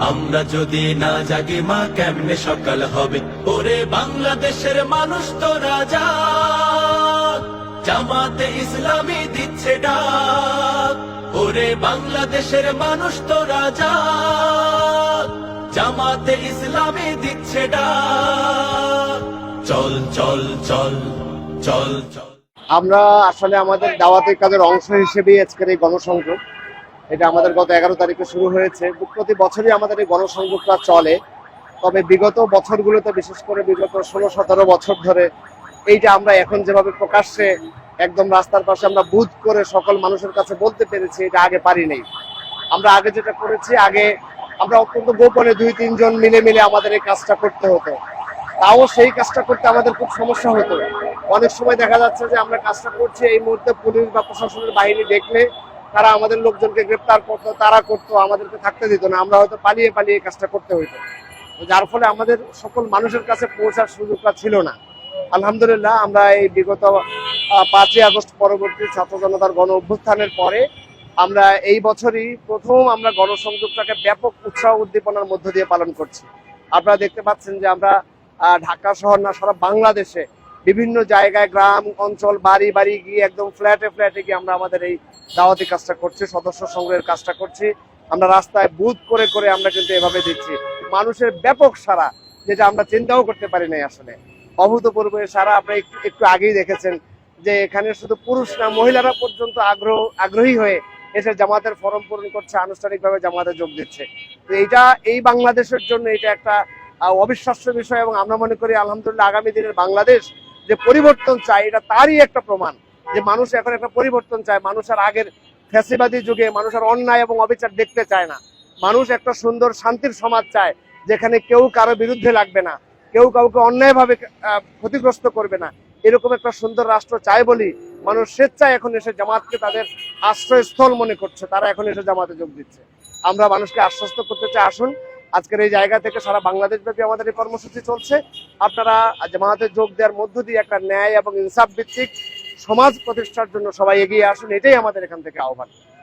আমরা যদি না জাগি মা, কেমনে সকাল হবে? ওরে বাংলাদেশের মানুষ তো রাজা। জামাতে ইসলামী দিচ্ছে ডাক। ওরে বাংলাদেশের মানুষ তোরা যা জামাতে ইসলামী দিচ্ছে ডাক। চল চল চল চল চল। আমরা আসলে আমাদের দাওয়াতি কাজের অংশ হিসেবে আজকের এই গণসংযোগ। এটা আমাদের গত এগারো তারিখে শুরু হয়েছে। প্রতি বছরই আমাদের এই গণসংযোগটা চলে। তবে বিগত বছরগুলোতে, বিশেষ করে বিগত ষোলো, সতেরো বছর ধরে, এইটা আমরা এখন যেভাবে প্রকাশ্যে একদম রাস্তার পাশে আমরা বুথ করে সকল মানুষের কাছে বলতে পেরেছি, এটা আগে পারি নাই। আমরা আগে যেটা করেছি, আগে আমরা অত্যন্ত গোপনে দুই, তিনজন মিলে মিলে আমাদের এই কাজটা করতে হতো। তাও সেই কাজটা করতে আমাদের খুব সমস্যা হতো। অনেক সময় দেখা যাচ্ছে যে আমরা কাজটা করছি, এই মুহূর্তে পুলিশ বা প্রশাসনের বাহিনী দেখলে তারা আমাদের লোকজনকে গ্রেপ্তার করতো, তারা করতো, আমাদেরকে থাকতে দিত না। আমরা হয়তো পালিয়ে পালিয়ে কাজটা করতে হইতো। যার ফলে আমাদের সকল মানুষের কাছে পৌঁছার সুযোগটা ছিল না। আলহামদুলিল্লাহ, আমরা এই বিগত পাঁচই আগস্ট পরবর্তী ছাত্র জনতার গণ অভ্যুত্থানের পরে আমরা এই বছরই প্রথম আমরা গণসংযোগটাকে ব্যাপক উৎসাহ উদ্দীপনার মধ্য দিয়ে পালন করছি। আপনারা দেখতে পাচ্ছেন যে আমরা ঢাকা শহর না, সারা বাংলাদেশে বিভিন্ন জায়গায়, গ্রাম, অঞ্চল, বাড়ি বাড়ি গিয়ে একদম ফ্ল্যাটে ফ্ল্যাটে গিয়ে আমরা আমাদের এই দাওয়াতি কাজটা করছি, সদস্য সংগ্রহের কাজটা করছি। আমরা রাস্তায় বুথ করে করে আমরা কিন্তু এভাবে দিচ্ছি মানুষের ব্যাপক সারা যেটা আমরা চিন্তাও করতে পারি নাই আসলে। অভূতপূর্ব সারা একটু একটু আগেই দেখেছেন যে এখানে শুধু পুরুষ না, মহিলারা পর্যন্ত আগ্রহ, আগ্রহী হয়ে এসে জামাতের ফর্ম পূরণ করছে, আনুষ্ঠানিকভাবে জামাতে যোগ দিচ্ছে। তো এইটা, এই বাংলাদেশের জন্য এটা একটা অবিশ্বাস্য বিষয় এবং আমরা মনে করি আলহামদুলিল্লাহ আগামী দিনের বাংলাদেশ যে পরিবর্তন চায় এটা তারই একটা প্রমাণ যে মানুষ এখন একটা পরিবর্তন চায়। মানুষ আর আগের ফ্যাসিবাদী যুগে মানুষ আর অন্যায় এবং অবিচার দেখতে চায় না। মানুষ একটা সুন্দর শান্তির সমাজ চায়, যেখানে কেউ কারও বিরুদ্ধে লাগবে না, কেউ কাউকে অন্যায়ভাবে ক্ষতিগ্রস্ত করবে না। এরকম একটা সুন্দর রাষ্ট্র চায় বলি মানুষ স্বেচ্ছায় এখন এসে জামাতকে তাদের আশ্রয়স্থল মনে করছে। তারা এখন এসে জামাতে যোগ দিচ্ছে। আমরা মানুষকে আশ্বস্ত করতে চাই। আসুন আজকের এই জায়গা থেকে সারা বাংলাদেশ ব্যাপী আমাদের এই কর্মসূচি চলছে। আপনারা জামাতে যোগ দেওয়ার মধ্য দিয়ে একটা ন্যায় এবং ইনসাফ ভিত্তিক সমাজ প্রতিষ্ঠার জন্য সবাই এগিয়ে আসুন, এটাই আমাদের এখান থেকে আহ্বান।